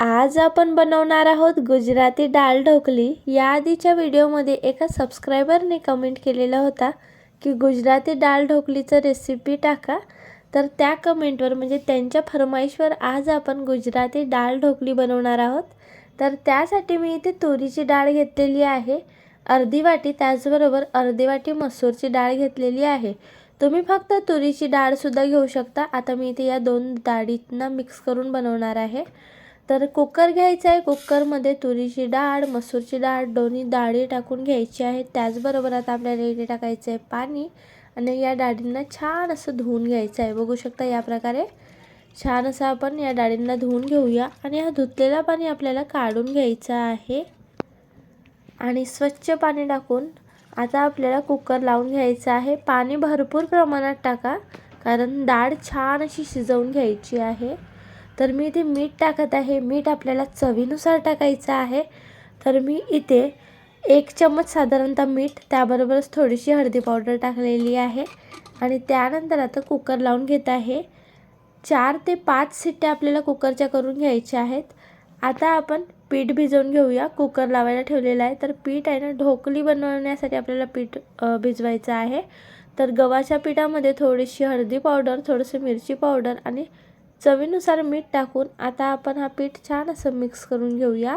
आज आपण बनवणार आहोत गुजराती डाळ ढोकली. या आधीच्या व्हिडिओमध्ये एका सबस्क्रायबरने कमेंट केलेला होता की गुजराती डाळ ढोकलीचं रेसिपी टाका. तर त्या कमेंटवर म्हणजे त्यांच्या फरमाईशवर आज आपण गुजराती डाळ ढोकली बनवणार आहोत. तर त्यासाठी मी इथे तुरीची डाळ घेतलेली आहे. अर्धी वाटी त्याचबरोबर अर्धी वाटी मसूरची डाळ घेतलेली आहे. तुम्ही फक्त तुरीची डाळसुद्धा घेऊ शकता. आता मी इथे या दोन डाळींना मिक्स करून बनवणार आहे. तर कुकर घ्यायचा आहे. कुकरमध्ये तुरीची डाळ मसूरची डाळ दोन्ही डाळी टाकून घ्यायची आहे. त्याचबरोबर आता आपल्याला इथे टाकायचं आहे पाणी आणि या डाळींना छान असं धुवून घ्यायचं आहे. बघू शकता या प्रकारे. छान असं आपण या डाळींना धुवून घेऊया आणि हा धुतलेला पाणी आपल्याला काढून घ्यायचं आहे. आणि स्वच्छ पाणी टाकून आता आपल्याला कुकर लावून घ्यायचं आहे. पाणी भरपूर प्रमाणात टाका कारण डाळ छान अशी शिजवून घ्यायची आहे. तर मी इथे मीठ टाकत आहे. मीठ आपल्याला चवीनुसार टाकायचं आहे. तर मी इथे एक चम्मच साधारणतः मीठ त्याबरोबरच थोडीशी हळदी पावडर टाकलेली आहे. आणि त्यानंतर आता कुकर लावून घेत आहे. चार ते पाच सिट्ट्या आपल्याला कुकरच्या करून घ्यायच्या आहेत. आता आपण पीठ भिजवून घेऊया. कुकर लावायला ठेवलेलं आहे. तर पीठ आहे ना ढोकली बनवण्यासाठी आपल्याला पीठ भिजवायचं आहे. तर गव्हाच्या पिठामध्ये थोडीशी हळदी पावडर थोडंसं मिरची पावडर आणि चवीनुसार मीठ टाकून आता आपण हा पीठ छान असं मिक्स करून घेऊया.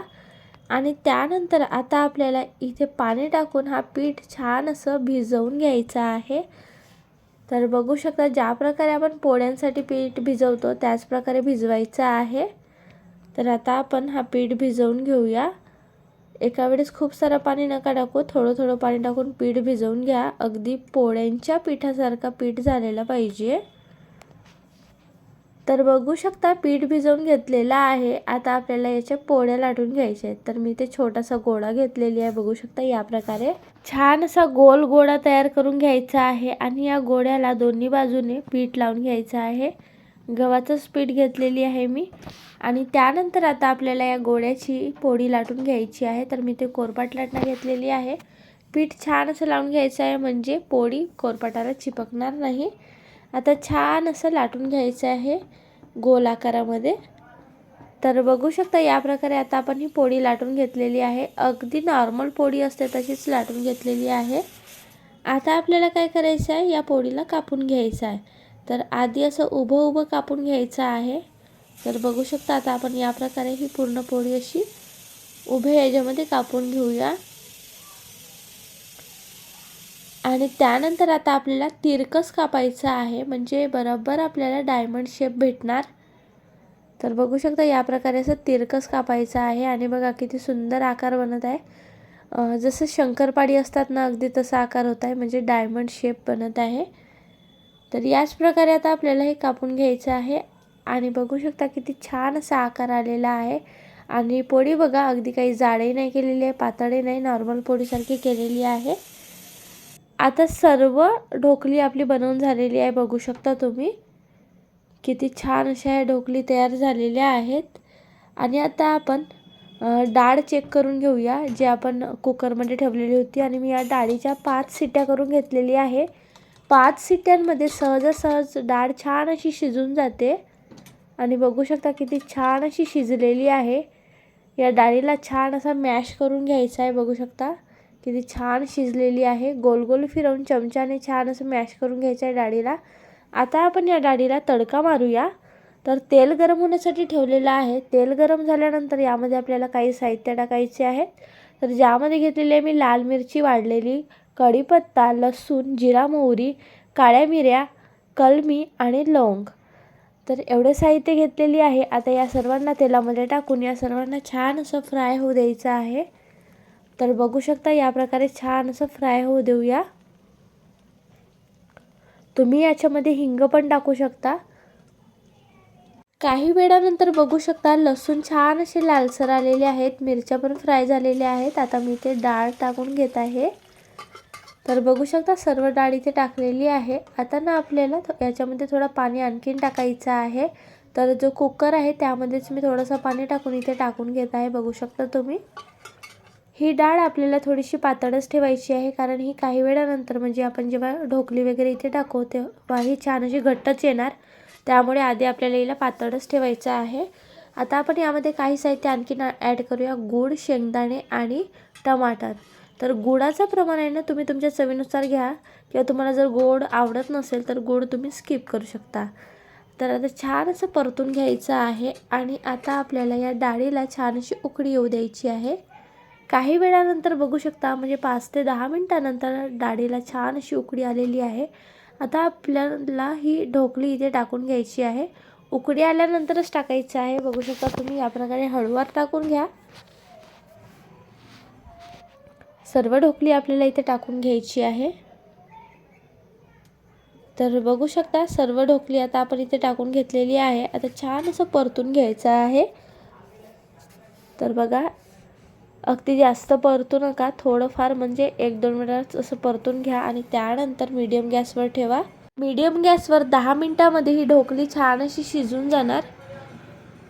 आणि त्यानंतर आता आपल्याला इथे पाणी टाकून हा पीठ छान असं भिजवून घ्यायचं आहे. तर बघू शकता ज्या प्रकारे आपण पोळ्यांसाठी पीठ भिजवतो त्याचप्रकारे भिजवायचं आहे. तर आता आपण हा पीठ भिजवून घेऊया. एका वेळेस खूप सारं पाणी नका टाकू थोडं थोडं पाणी टाकून पीठ भिजवून घ्या. अगदी पोळ्यांच्या पिठासारखा पीठ झालेला पाहिजे. तर बघू शकता पीठ भिजवून घेतलेलं आहे. आता आपल्याला याच्या पोळ्या लाटून घ्यायच्या आहेत. तर मी ते छोटासा गोळा घेतलेली आहे. बघू शकता या प्रकारे. छान असा गोल गोळा तयार करून घ्यायचा आहे आणि या गोळ्याला दोन्ही बाजूने पीठ लावून घ्यायचं आहे. गव्हाचंच पीठ घेतलेली आहे मी. आणि त्यानंतर आता आपल्याला या गोळ्याची पोळी लाटून घ्यायची आहे. तर मी ते कोरपाट लाटणं घेतलेली आहे. पीठ छान असं लावून घ्यायचं आहे. म्हणजे पोळी कोरपाटाला चिपकणार नाही. आता छान असं लाटून घ्यायचं आहे गोल आकारामध्ये तर बघू शकता या प्रकारे आता आपण ही पोळी लाटून घेतलेली आहे. अगदी नॉर्मल पोळी असते तशीच लाटून घेतलेली आहे. आता आपल्याला काय करायचं आहे? या पोळीला कापून घ्यायचं आहे. तर आधी असं उभं उभं कापून घ्यायचं आहे. तर बघू शकता आता आपण या प्रकारे ही पूर्ण पोळी अशी उभ्या याच्यामध्ये कापून घेऊया. आणि त्यानंतर आता आपल्याला तिरकस कापायचं आहे. म्हणजे बरोबर आपल्याला डायमंड शेप भेटणार. तर बघू शकता या प्रकारे असं तिरकस कापायचं आहे. आणि बघा किती सुंदर आकार बनत आहे. जसं शंकरपाडी असतात ना अगदी तसा आकार होत आहे. म्हणजे डायमंड शेप बनत आहे. तर याच प्रकारे आता आपल्याला हे कापून घ्यायचं आहे. आणि बघू शकता किती छान असा आकार आलेला आहे. आणि पोळी बघा अगदी काही जाडही नाही केलेली आहे पातळही नाही नॉर्मल पोळीसारखी केलेली आहे. आता सर्व ढोकली आपली बनवून झालेली आहे बघू शकता तुम्ही. किती छान अशा ह्या ढोकली तयार झालेल्या आहेत. आणि आता आपण डाळ चेक करून घेऊया जे आपण कुकरमध्ये ठेवलेली होती. आणि मी या डाळीच्या पाच सिट्ट्या करून घेतलेली आहे. पाच सिट्ट्यांमध्ये सहजासहज डाळ छान अशी शिजून जाते. आणि बघू शकता किती छान अशी शिजलेली आहे. या डाळीला छान असा मॅश करून घ्यायचा आहे बघू शकता. किती छान शिजलेली आहे. गोल गोल फिरवून चमच्याने छान असं मॅश करून घ्यायचं आहे डाळीला. आता आपण या डाळीला तडका मारूया. तर तेल गरम होण्यासाठी ठेवलेलं आहे. तेल गरम झाल्यानंतर यामध्ये आपल्याला काही साहित्य टाकायचे आहेत. तर ज्यामध्ये घेतलेली आहे मी लाल मिरची वाढलेली कढीपत्ता लसूण जिरा मोहरी काळ्या मिऱ्या कलमी आणि लवंग. तर एवढे साहित्य घेतलेली आहे. आता या सर्वांना तेलामध्ये टाकून या सर्वांना छान असं फ्राय होऊ द्यायचं आहे. तर बघू शकता या प्रकारे छान असं फ्राय होऊ देऊया. तुम्ही याच्यामध्ये हिंग पण टाकू शकता. काही वेळानंतर बघू शकता लसूण छान असे लालसर आलेले आहेत. मिरच्या पण फ्राय झालेल्या आहेत. आता मी ते डाळ टाकून घेत आहे. तर बघू शकता सर्व डाळ इथे टाकलेली आहे. आता ना आपल्याला याच्यामध्ये थोडं पाणी आणखीन टाकायचं आहे. तर जो कुकर आहे त्यामध्येच मी थोडंसं पाणी टाकून इथे टाकून घेत आहे. बघू शकता तुम्ही. ही डाळ आपल्याला थोडीशी पातळच ठेवायची आहे कारण ही काही वेळानंतर म्हणजे आपण जेव्हा ढोकली वगैरे इथे टाकू तेव्हा ही छान अशी घट्टच येणार. त्यामुळे आधी आपल्याला हिला पातळच ठेवायचं आहे. आता आपण यामध्ये काही साहित्य आणखीन ॲड करूया. गूळ शेंगदाणे आणि टमाटर. तर गुळाचं प्रमाण आहे ना तुम्ही तुमच्या चवीनुसार घ्या. किंवा तुम्हाला जर गोड आवडत नसेल तर गोड तुम्ही स्किप करू शकता. तर आता छान असं परतून घ्यायचं आहे. आणि आता आपल्याला या डाळीला छान अशी उकडी येऊ द्यायची आहे. काही वेळानंतर बघू शकता म्हणजे पाच ते दहा मिनटानंतर डाळीला छान अशी उकडी आलेली आहे. आता आपल्याला ही ढोकली इथे टाकून घ्यायची आहे. उकडी आल्यानंतरच टाकायचं आहे. बघू शकता तुम्ही या प्रकारे हळूवार टाकून घ्या. सर्व ढोकली आपल्याला इथे टाकून घ्यायची आहे. तर बघू शकता सर्व ढोकली आता आपण इथे टाकून घेतलेली आहे. आता छान असं परतून घ्यायचं आहे. तर बघा अगदी जास्त परतू नका. थोडंफार म्हणजे एक दोन मिनटात असं परतून घ्या आणि त्यानंतर मीडियम गॅसवर ठेवा. मीडियम गॅसवर दहा मिनटामध्ये ही ढोकली छान अशी शिजून जाणार.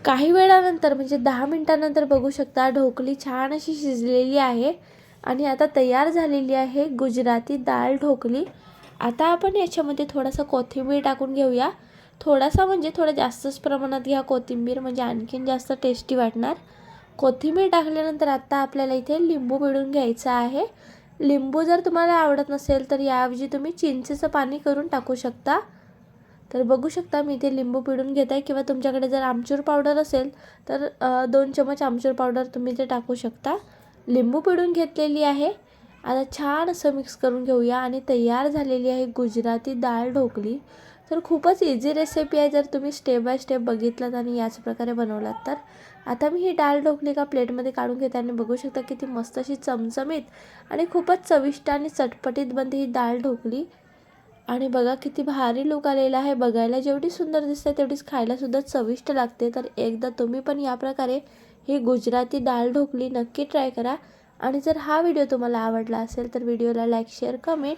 काही वेळानंतर म्हणजे दहा मिनटानंतर बघू शकता ढोकली छान अशी शिजलेली आहे आणि आता तयार झालेली आहे गुजराती डाळ ढोकली. आता आपण याच्यामध्ये थोडासा कोथिंबीर टाकून घेऊया. थोडासा म्हणजे थोडा जास्तच प्रमाणात घ्या. कोथिंबीर म्हणजे आणखीन जास्त टेस्टी वाटणार. कोथिंबीर टाकल्यानंतर आता आपल्याला इथे लिंबू पिळून घ्यायचा आहे. लिंबू जर तुम्हाला आवडत नसेल तर याऐवजी तुम्ही चिंचेचं पाणी करून टाकू शकता. तर बघू शकता मी इथे लिंबू पिळून घेत आहे किंवा तुमच्याकडे जर आमचूर पावडर असेल तर दोन चमच आमचूर पावडर तुम्ही इथे टाकू शकता. लिंबू पिळून घेतलेली आहे. आता छान असं मिक्स करून घेऊया आणि तयार झालेली आहे गुजराती डाळ ढोकली. तर खूपच इझी रेसिपी आहे जर तुम्ही स्टेप बाय स्टेप बघितलात आणि याच प्रकारे बनवलात तर. आता मी ही डाळ ढोकली का प्लेटमध्ये काढून घेते आणि बघू शकता किती मस्त अशी चमचमीत आणि खूपच चविष्ट आणि चटपटीत बनते ही डाळ ढोकली. आणि बघा किती भारी लुक आलेला आहे. बघायला जेवढी सुंदर दिसते तेवढीच खायलासुद्धा चविष्ट लागते. तर एकदा तुम्ही पण या प्रकारे ही गुजराती डाळ ढोकली नक्की ट्राय करा. आणि जर हा व्हिडिओ तुम्हाला आवडला असेल तर व्हिडिओला लाईक शेअर कमेंट